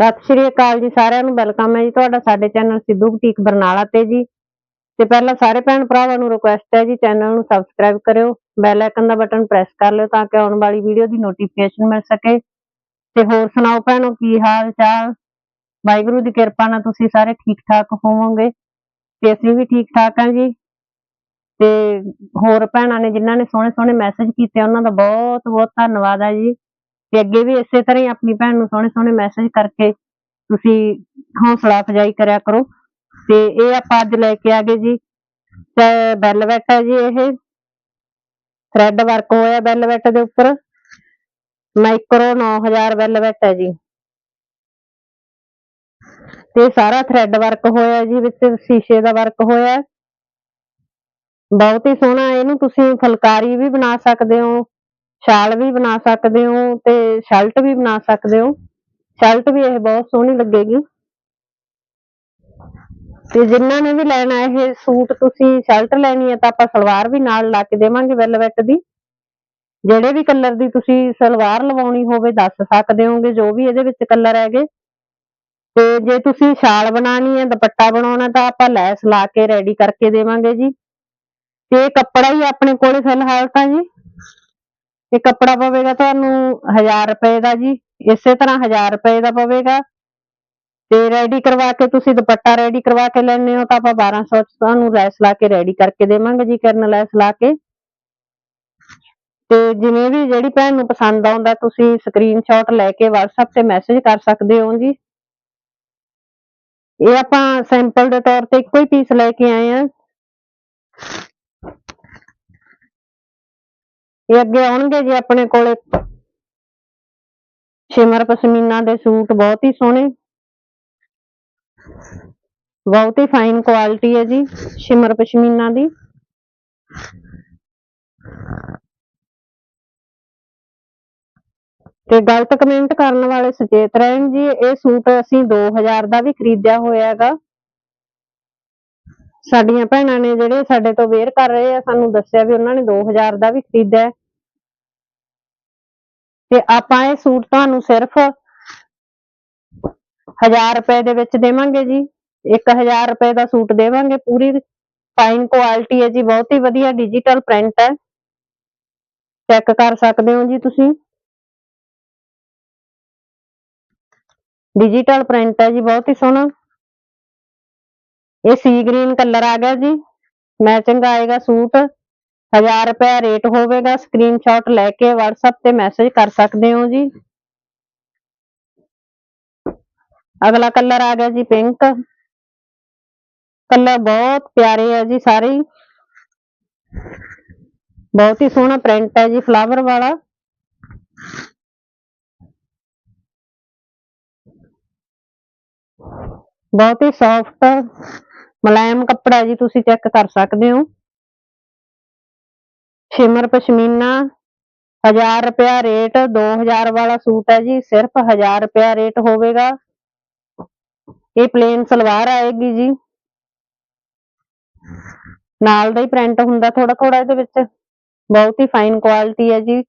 ਸਤਿ ਸ਼੍ਰੀ ਅਕਾਲ ਜੀ ਸਾਰਿਆਂ ਨੂੰ, ਵੈਲਕਮ ਹੈ ਜੀ ਤੁਹਾਡਾ ਸਾਡੇ ਚੈਨਲ ਸਿੱਧੂ ਬੁਟੀਕ ਬਰਨਾਲਾ ਤੇ ਜੀ। ਤੇ ਪਹਿਲਾਂ ਸਾਰੇ ਭੈਣ ਭਰਾਵਾਂ ਨੂੰ ਰਿਕੁਐਸਟ ਹੈ ਜੀ, ਚੈਨਲ ਨੂੰ ਸਬਸਕ੍ਰਾਈਬ ਕਰਿਓ ਬੈਲ ਆਈਕਨ ਦਾ ਬਟਨ ਪ੍ਰੈਸ ਕਰ ਲਿਓ ਤਾਂ ਕਿ ਆਉਣ ਵਾਲੀ ਵੀਡੀਓ ਦੀ ਨੋਟੀਫਿਕੇਸ਼ਨ ਮਿਲ ਸਕੇ। ਤੇ ਹੋਰ ਸੁਣਾਓ ਭੈਣੋ, ਕੀ ਹਾਲ ਚਾਲ? ਵਾਹਿਗੁਰੂ ਦੀ ਕਿਰਪਾ ਨਾਲ ਤੁਸੀਂ ਸਾਰੇ ਠੀਕ ਠਾਕ ਹੋਵੋਗੇ। ਤੇ ਅਸੀਂ ਵੀ ਠੀਕ ਠਾਕ ਹਾਂ ਜੀ। ਤੇ ਹੋਰ ਭੈਣਾਂ ਨੇ ਜਿਨ੍ਹਾਂ ਨੇ ਸੋਹਣੇ ਸੋਹਣੇ ਮੈਸੇਜ ਕੀਤੇ, ਉਹਨਾਂ ਦਾ ਬਹੁਤ ਬਹੁਤ ਧੰਨਵਾਦ ਹੈ ਜੀ। ਤੇ ਅੱਗੇ ਵੀ ਇਸੇ ਤਰ੍ਹਾਂ ਹੀ ਆਪਣੀ ਭੈਣ ਨੂੰ ਸੋਹਣੇ ਸੋਹਣੇ ਮੈਸੇਜ ਕਰਕੇ ਤੁਸੀਂ ਹੌਸਲਾ ਅਫਜ਼ਾਈ ਕਰਿਆ ਕਰੋ। ਤੇ ਇਹ ਆਪਾਂ ਅੱਜ ਲੈ ਕੇ ਆ ਗਏ ਜੀ। ਤੇ ਵੈਲਵੈਟ ਹੈ ਜੀ ਇਹ। ਥ੍ਰੈਡ ਵਰਕ ਹੋਇਆ ਵੈਲਵੈਟ ਦੇ ਉੱਪਰ। ਮਾਈਕਰੋ 9000 ਵੈਲਵੈਟ ਹੈ ਜੀ। ਤੇ ਸਾਰਾ ਥ੍ਰੈਡ ਵਰਕ ਹੋਇਆ ਜੀ ਵਿੱਚ, ਸ਼ੀਸ਼ੇ ਦਾ ਵਰਕ ਹੋਇਆ। ਬਹੁਤ ਹੀ ਸੋਹਣਾ, ਇਹਨੂੰ ਤੁਸੀਂ ਫੁਲਕਾਰੀ ਵੀ ਬਣਾ ਸਕਦੇ ਹੋ। ਸ਼ਾਲ ਵੀ ਬਣਾ ਸਕਦੇ ਹੋ ਤੇ ਸ਼ਰਟ ਵੀ ਬਣਾ ਸਕਦੇ ਹੋ। ਸ਼ਰਟ ਵੀ ਇਹ ਬਹੁਤ ਸੋਹਣੀ ਲੱਗੇਗੀ। ਤੇ ਜਿਨ੍ਹਾਂ ਨੇ ਵੀ ਲੈਣਾ ਇਹ ਸੂਟ ਤੁਸੀਂ ਸ਼ਰਟ ਲੈਣੀ ਹੈ ਤਾਂ ਆਪਾਂ ਸਲਵਾਰ ਵੀ ਨਾਲ ਲਾ ਕੇ ਦੇਵਾਂਗੇ ਵੈਲਵੈਟ ਦੀ। ਜਿਹੜੇ ਵੀ ਕਲਰ ਦੀ ਤੁਸੀਂ ਸਲਵਾਰ ਲਵਾਉਣੀ ਹੋਵੇ ਦੱਸ ਸਕਦੇ ਹੋਗੇ ਜੋ ਵੀ ਇਹਦੇ ਵਿੱਚ ਕਲਰ ਹੈਗੇ। ਤੇ ਜੇ ਤੁਸੀਂ ਸ਼ਾਲ ਬਣਾਣੀ ਹੈ, ਦੁਪੱਟਾ ਬਣਾਉਣਾ ਤਾਂ ਆਪਾਂ ਲੈਸ ਲਾ ਕੇ ਰੈਡੀ ਕਰਕੇ ਦੇਵਾਂਗੇ ਜੀ। ਤੇ ਕੱਪੜਾ ਹੀ ਆਪਣੇ ਕੋਲੇ ਫਿਲਹਾਲ ਤਾਂ ਜੀ। ਇਹ ਕੱਪੜਾ ਪਵੇਗਾ ਤੁਹਾਨੂੰ 1000 ਰੁਪਏ ਦਾ ਜੀ, ਇਸੇ ਤਰ੍ਹਾਂ 1000 ਰੁਪਏ ਦਾ ਪਵੇਗਾ। ਤੇ ਰੈਡੀ ਕਰਵਾ ਕੇ ਤੁਸੀਂ ਦੁਪੱਟਾ ਰੈਡੀ ਕਰਵਾ ਕੇ ਲੈਣੇ ਹੋ ਤਾਂ ਆਪਾਂ 1200 ਤੁਹਾਨੂੰ ਲੈਸ ਲਾ ਕੇ ਰੈਡੀ ਕਰਕੇ ਦੇਵਾਂਗੇ ਜੀ, ਕਰਨ ਲੈਸ ਲਾ ਕੇ। ਤੇ ਜਿਵੇਂ ਵੀ ਜਿਹੜੀ ਭੈਣ ਨੂੰ ਪਸੰਦ ਆਉਂਦਾ, ਤੁਸੀਂ ਸਕਰੀਨਸ਼ਾਟ ਲੈ ਕੇ WhatsApp ਤੇ ਮੈਸੇਜ ਕਰ ਸਕਦੇ ਹੋ ਜੀ। ਇਹ ਆਪਾਂ ਸੈਂਪਲ ਦੇ ਤੌਰ ਤੇ ਇੱਕੋ ਹੀ ਪੀਸ ਲੈ ਕੇ ਆਏ ਆ ਇਹ ਅੱਗੇ ਆਉਣਗੇ ਜੀ ਆਪਣੇ ਕੋਲੇ ਸ਼ਿਮਰ ਪਸ਼ਮੀਨਾ ਦੇ ਸੂਟ ਬਹੁਤ ਹੀ ਸੋਹਣੇ। ਬਹੁਤ ਹੀ ਫਾਈਨ ਕੁਆਲਿਟੀ ਹੈ ਜੀ ਸ਼ਿਮਰ ਪਸ਼ਮੀਨਾ ਦੀ। ਤੇ ਗਲਤ ਕਮੈਂਟ ਕਰਨ ਵਾਲੇ ਸੁਚੇਤ ਰਹਿਣ ਜੀ, ਇਹ ਸੂਟ ਅਸੀਂ 2000 ਦਾ ਵੀ ਖਰੀਦਿਆ ਹੋਇਆ ਹੈਗਾ। ਸਾਡੀਆਂ ਭੈਣਾਂ ਨੇ ਜਿਹੜੇ ਸਾਡੇ ਤੋਂ ਵੇਅਰ ਕਰ ਰਹੇ ਆ, ਸਾਨੂੰ ਦੱਸਿਆ ਵੀ ਉਹਨਾਂ ਨੇ 2000 ਦਾ ਵੀ ਖਰੀਦਿਆ ਤੇ ਆਪਾਂ ਇਹ ਸੂਟ ਤੁਹਾਨੂੰ ਸਿਰਫ 1000 ਰੁਪਏ ਦੇ ਵਿੱਚ ਦੇਵਾਂਗੇ ਜੀ। 1000 ਰੁਪਏ ਦਾ ਸੂਟ ਦੇਵਾਂਗੇ, ਪੂਰੀ ਫਾਈਨ ਕੁਆਲਿਟੀ ਹੈ ਜੀ, ਬਹੁਤ ਹੀ ਵਧੀਆ ਡਿਜੀਟਲ ਪ੍ਰਿੰਟ ਹੈ। ਚੈੱਕ ਕਰ ਸਕਦੇ ਹੋ ਜੀ ਤੁਸੀਂ। ਡਿਜੀਟਲ ਪ੍ਰਿੰਟ ਹੈ ਜੀ, ਬਹੁਤ ਹੀ ਸੋਹਣਾ। ਇਹ ਸੀ ਗ੍ਰੀਨ ਕਲਰ ਆ ਗਿਆ ਜੀ। ਮੈਚਿੰਗ ਆਏਗਾ ਸੂਟ। 1000 ਰੁਪਏ ਰੇਟ ਹੋਵੇਗਾ ਸਕਰੀਨਸ਼ਾਟ ਲੈ ਕੇ WhatsApp ਤੇ ਮੈਸੇਜ ਕਰ ਸਕਦੇ ਹੋ ਜੀ। ਅਗਲਾ ਕਲਰ ਆ ਗਿਆ ਜੀ ਪਿੰਕ ਕਲਰ ਬਹੁਤ ਪਿਆਰੇ ਆ ਜੀ ਸਾਰੇ। ਬਹੁਤ ਹੀ ਸੋਹਣਾ ਪ੍ਰਿੰਟ ਹੈ ਜੀ ਫਲਾਵਰ ਵਾਲਾ। ਬਹੁਤ ਹੀ ਸੌਫਟ ਮੁਲਾਇਮ ਕੱਪੜਾ ਜੀ ਤੁਸੀਂ ਚੈੱਕ ਕਰ ਸਕਦੇ ਹੋ। ਸ਼ਿਮਰ ਪਸ਼ਮੀਨਾ 1000 ਰੁਪਿਆ ਰੇਟ 2000 ਵਾਲਾ ਸੂਟ ਹੈ ਜੀ, ਸਿਰਫ 1000 ਰੁਪਿਆ ਰੇਟ ਹੋਵੇਗਾ। ਇਹ ਪਲੇਨ ਸਲਵਾਰ ਆਏਗੀ ਜੀ। ਨਾਲ ਦਾ ਹੀ ਪ੍ਰਿੰਟ ਹੁੰਦਾ ਥੋੜਾ ਥੋੜਾ ਇਹਦੇ ਵਿੱਚ। ਬਹੁਤ ਹੀ ਫਾਈਨ ਕੁਆਲਿਟੀ ਹੈ ਜੀ।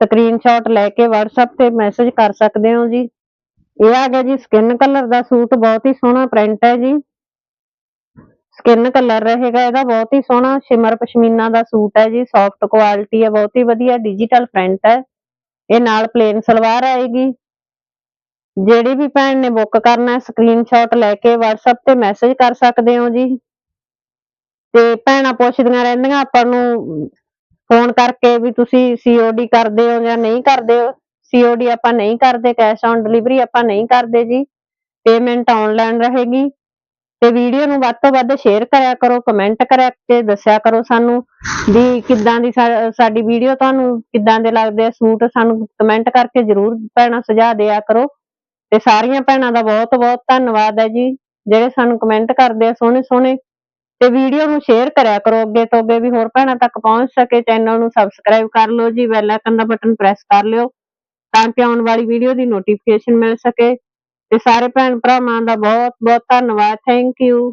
ਸਕਰੀਨਸ਼ਾਟ ਲੈ ਕੇ WhatsApp ਤੇ ਮੈਸੇਜ ਕਰ ਸਕਦੇ ਹੋ ਜੀ। ਇਹ ਆ ਗਿਆ ਜੀ ਸਕਿਨ ਕਲਰ ਦਾ ਸੂਟ। ਬਹੁਤ ਹੀ ਸੋਹਣਾ ਪ੍ਰਿੰਟ ਹੈ ਜੀ। ਸਕਿਨ ਕਲਰ ਰਹੇਗਾ, ਇਹਦਾ ਬਹੁਤ ਹੀ ਸੋਹਣਾ ਸ਼ਿਮਰ ਪਸ਼ਮੀਨਾ ਦਾ ਸੂਟ ਹੈ ਜੀ ਸੌਫਟ ਕੁਆਲਿਟੀ ਹੈ, ਬਹੁਤ ਹੀ ਵਧੀਆ ਡਿਜੀਟਲ ਪ੍ਰਿੰਟ ਹੈ। ਇਹ ਨਾਲ ਪਲੇਨ ਸਲਵਾਰ ਆਏਗੀ। ਜਿਹੜੀ ਵੀ ਭੈਣ ਨੇ ਬੁੱਕ ਕਰਨਾ ਹੈ ਸਕਰੀਨਸ਼ਾਟ ਲੈ ਕੇ WhatsApp ਤੇ ਮੈਸੇਜ ਕਰ ਸਕਦੇ ਹੋ ਜੀ। ਤੇ ਭੈਣਾਂ ਪੁੱਛਦੀਆਂ ਰਹਿੰਦੀਆਂ ਆਪਾਂ ਨੂੰ ਫੋਨ ਕਰਕੇ ਵੀ ਤੁਸੀਂ ਸੀਓਡੀ ਕਰਦੇ ਹੋ ਜਾਂ ਨਹੀਂ ਕਰਦੇ ਹੋ। ਸੀਓਡੀ ਆਪਾਂ ਨਹੀਂ ਕਰਦੇ ਕੈਸ਼ ਔਨ ਡਿਲੀਵਰੀ ਆਪਾਂ ਨਹੀਂ ਕਰਦੇ ਜੀ। ਪੇਮੈਂਟ ਆਨਲਾਈਨ ਰਹੇਗੀ। ਤੇ ਵੀਡੀਓ ਨੂੰ ਵੱਧ ਤੋਂ ਵੱਧ ਸ਼ੇਅਰ ਕਰਿਆ ਕਰੋ ਕਮੈਂਟ ਕਰਿਆ ਕੇ ਦੱਸਿਆ ਕਰੋ ਸਾਨੂੰ ਵੀ ਕਿੱਦਾਂ ਦੀ ਸਾਡੀ ਵੀਡੀਓ ਤੁਹਾਨੂੰ ਕਿੱਦਾਂ ਦੇ ਲੱਗਦੇ ਆ, ਸੂਟ ਸਾਨੂੰ ਕਮੈਂਟ ਕਰਕੇ ਜਰੂਰ ਭੈਣਾਂ ਸੁਝਾਅ ਦਿਆ ਕਰੋ। ਤੇ ਸਾਰੀਆਂ ਭੈਣਾਂ ਦਾ ਬਹੁਤ ਬਹੁਤ ਧੰਨਵਾਦ ਹੈ ਜੀ, ਜਿਹੜੇ ਸਾਨੂੰ ਕਮੈਂਟ ਕਰਦੇ ਆ ਸੋਹਣੇ ਸੋਹਣੇ। ਤੇ ਵੀਡੀਓ ਨੂੰ ਸ਼ੇਅਰ ਕਰਿਆ ਕਰੋ ਅੱਗੇ ਤੋਂ ਅੱਗੇ ਵੀ ਹੋਰ ਭੈਣਾਂ ਤੱਕ ਪਹੁੰਚ ਸਕੇ ਚੈਨਲ ਨੂੰ ਸਬਸਕ੍ਰਾਈਬ ਕਰ ਲਓ ਜੀ ਬੈਲ ਆਈਕਨ ਦਾ ਬਟਨ ਪ੍ਰੈਸ ਕਰ ਲਿਓ, ਤਾਂ ਕਿ ਆਉਣ ਵਾਲੀ ਵੀਡੀਓ ਦੀ ਨੋਟੀਫਿਕੇਸ਼ਨ ਮਿਲ ਸਕੇ। ਤੇ ਸਾਰੇ ਭੈਣ ਭਰਾਵਾਂ ਦਾ ਬਹੁਤ ਬਹੁਤ ਧੰਨਵਾਦ ਥੈਂਕ ਯੂ